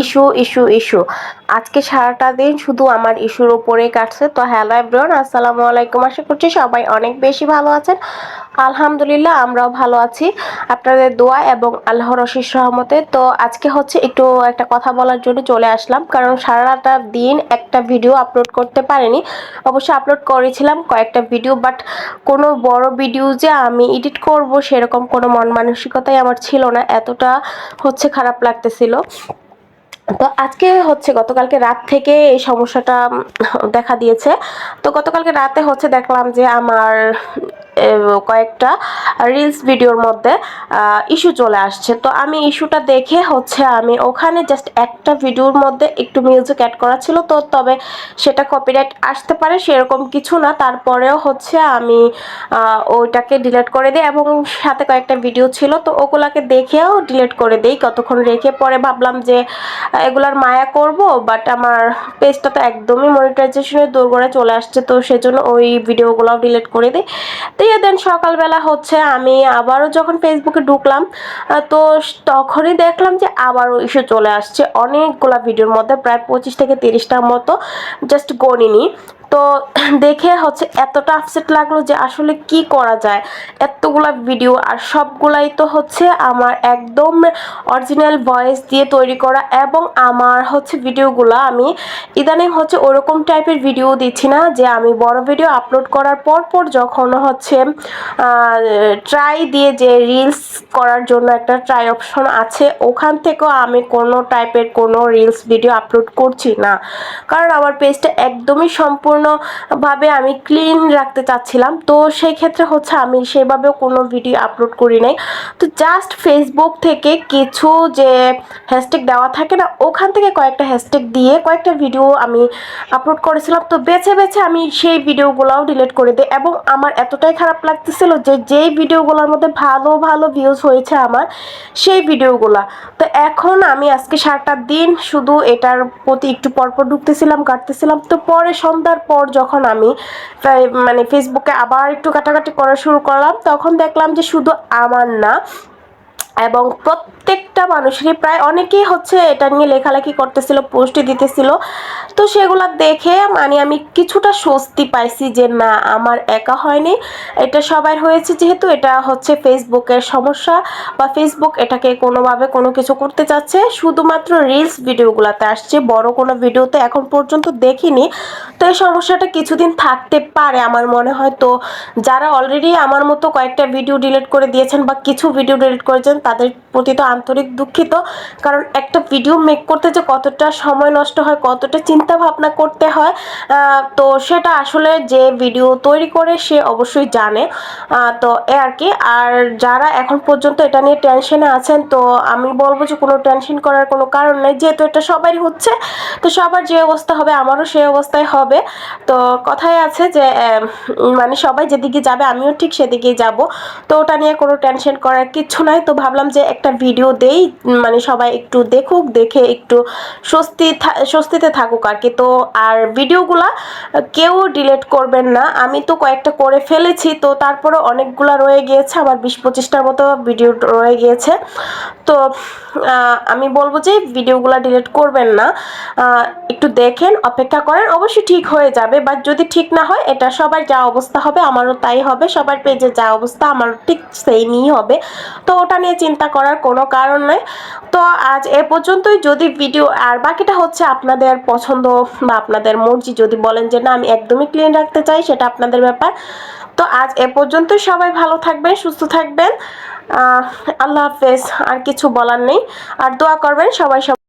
Issue issue issue. আজকে সারাটা দিন শুধু আমার ইস্যুর উপরেই কাটছে। তো হ্যালো এভরিওয়ান, আসসালামু আলাইকুম। আশা করছি সবাই অনেক বেশি ভালো আছেন। আলহামদুলিল্লাহ, আমরাও ভালো আছি। আপনাদের দোয়া এবং আল্লাহর অশিস সহমতে তো আজকে হচ্ছে একটু একটা কথা বলার জন্য চলে আসলাম। কারণ সারাটা দিন একটা ভিডিও আপলোড করতে পারিনি। অবশ্যই আপলোড করেছিলাম কয়েকটা ভিডিও, বাট কোনো বড় ভিডিও যে আমি এডিট করব সেরকম কোনো মন মানসিকতাই আমার ছিল না। এতটা হচ্ছে খারাপ লাগতেছিল। তো আজকে হচ্ছে গতকালকে রাত থেকে এই সমস্যাটা দেখা দিয়েছে। তো গতকালকে রাতে হচ্ছে দেখলাম যে আমার কয়েকটা রিলস ভিডিওর মধ্যে ইস্যু চলে আসছে। তো আমি ইস্যুটা দেখে হচ্ছে আমি ওখানে জাস্ট একটা ভিডিওর মধ্যে একটু মিউজিক অ্যাড করা ছিল। তো তবে সেটা কপিরাইট আসতে পারে, সেরকম কিছু না। তারপরেও হচ্ছে আমি ওইটাকে ডিলিট করে দিই এবং সাথে কয়েকটা ভিডিও ছিল। তো ওগুলাকে দেখেও ডিলিট করে দিই, কতক্ষণ রেখে পরে ভাবলাম যে এগুলার মায়া করব বাট আমার পেজটা তো একদমই মনিটাইজেশনের দোরগোড়ায় চলে আসছে। তো সেজন্য ওই ভিডিওগুলোও ডিলিট করে দিই। দিয়ে দেন সকালবেলা হচ্ছে। আমি আবারও যখন ফেসবুকে ঢুকলাম তো তখনই দেখলাম যে আবারও ইস্যু চলে আসছে। অনেকগুলো ভিডিওর মধ্যে প্রায় পঁচিশ থেকে তিরিশটার মতো জাস্ট গণিনি। তো দেখে হচ্ছে এতটা আপসেট লাগল যে আসলে কি করা যায়। এতগুলা ভিডিও আর সবগুলাই তো হচ্ছে আমার একদম অরিজিনাল ভয়েস দিয়ে তৈরি করা এবং আমার হচ্ছে ভিডিওগুলো আমি ইদানিং হচ্ছে ওরকম টাইপের ভিডিও দিচ্ছি না যে আমি বড় ভিডিও আপলোড করার পর পর যখন হচ্ছে ট্রাই দিয়ে যে রিলস করার জন্য একটা ট্রাই অপশন আছে, ওখান থেকেও আমি কোনো টাইপের কোনো রিলস ভিডিও আপলোড করছি না। কারণ আমার পেজটা একদমই সম্পূর্ণ সম্পূর্ণভাবে আমি ক্লিন রাখতে চাচ্ছিলাম। তো সেই ক্ষেত্রে হচ্ছে আমি সেভাবে কোনো ভিডিও আপলোড করি নাই। তো জাস্ট ফেসবুক থেকে কিছু যে হ্যাশট্যাগ দেওয়া থাকে না, ওখান থেকে কয়েকটা হ্যাশট্যাগ দিয়ে কয়েকটা ভিডিও আমি আপলোড করেছিলাম। তো বেছে বেছে আমি সেই ভিডিওগুলোও ডিলিট করে দিই এবং আমার এতটাই খারাপ লাগতেছিল যে যেই ভিডিওগুলোর মধ্যে ভালো ভালো ভিউজ হয়েছে আমার, সেই ভিডিওগুলো তো এখন আমি আজকে সারাটা দিন শুধু এটার প্রতি একটু পরপর ঢুকতেছিলাম, কাটতেছিলাম। তো পরে সন্ধ্যার পর যখন আমি মানে ফেসবুকে আবার একটু কাটাকাটি করা শুরু করলাম, তখন দেখলাম যে শুধু আমার না, এবং প্রত্যেকটা মানুষেরই প্রায় অনেকেই হচ্ছে এটা নিয়ে লেখালেখি করতেছিল পোস্টে দিতেছিল। তো সেগুলো দেখে মানে আমি কিছুটা স্বস্তি পাইছি যে না, আমার একা হয়নি। এটা সবার হয়েছে যেহেতু এটা হচ্ছে ফেসবুকের সমস্যা বা ফেসবুক এটাকে কোনোভাবে কোনো কিছু করতে চাচ্ছে। শুধুমাত্র রিলস ভিডিওগুলোতে আসছে, বড় কোনো ভিডিওতে এখন পর্যন্ত দেখিনি। তো এই সমস্যাটা কিছুদিন থাকতে পারে আমার মনে হয়। তো যারা অলরেডি আমার মতো কয়েকটা ভিডিও ডিলিট করে দিয়েছেন বা কিছু ভিডিও ডিলিট করেছেন, তাদের প্রতি তো আন্তরিক দুঃখিত। কারণ একটা ভিডিও মেক করতে যে কতটা সময় নষ্ট হয়, কতটা চিন্তা ভাবনা করতে হয় তো সেটা আসলে যে ভিডিও তৈরি করে সে অবশ্যই জানে। তো এ আর কি। আর যারা এখন পর্যন্ত এটা নিয়ে টেনশনে আছেন, তো আমি বলব যে কোনো টেনশন করার কোনো কারণ নেই। যেহেতু এটা সবারই হচ্ছে, তো সবার যে অবস্থা হবে আমারও সেই অবস্থায় হবে। তো কথাই আছে যে মানে সবাই যেদিকে যাবে আমিও ঠিক সেদিকেই যাব। তো ওটা নিয়ে কোনো টেনশন করার কিচ্ছু নাই। তো ভাবলাম যে একটা ভিডিও দেই মানে সবাই একটু দেখুক, দেখে একটু স্বস্তি স্বস্তিতে থাকুক আর কি। তো আর ভিডিওগুলা কেউ ডিলেট করবেন না। আমি তো কয়েকটা করে ফেলেছি, তো তারপরে অনেকগুলা রয়ে গিয়েছে, আবার বিশ পঁচিশটার মতো ভিডিও রয়ে গিয়েছে। তো আমি বলব যে ভিডিওগুলো ডিলিট করবেন না। একটু দেখেন, অপেক্ষা করেন, অবশ্যই ঠিক হয়ে যাবে। বাট যদি ঠিক না হয়, এটা সবার যা অবস্থা হবে, আমারও তাই হবে। সবার পেজে যা অবস্থা, আমারও ঠিক সেইমই হবে। তো ওটা নিয়ে চিন্তা করার কোনো কারণ নেই। তো আজ এ পর্যন্তই। যদি ভিডিও আর বাকিটা হচ্ছে আপনাদের পছন্দ বা আপনাদের মর্জি যদি বলেন যে না, আমি একদমই ক্লিন রাখতে চাই, সেটা আপনাদের ব্যাপার। তো আজ এ পর্যন্তই। সবাই ভালো থাকবেন, সুস্থ থাকবেন। আল্লাহ হাফেজ। আর কিছু বলার নেই। আর দোয়া করবেন সবাই সবাই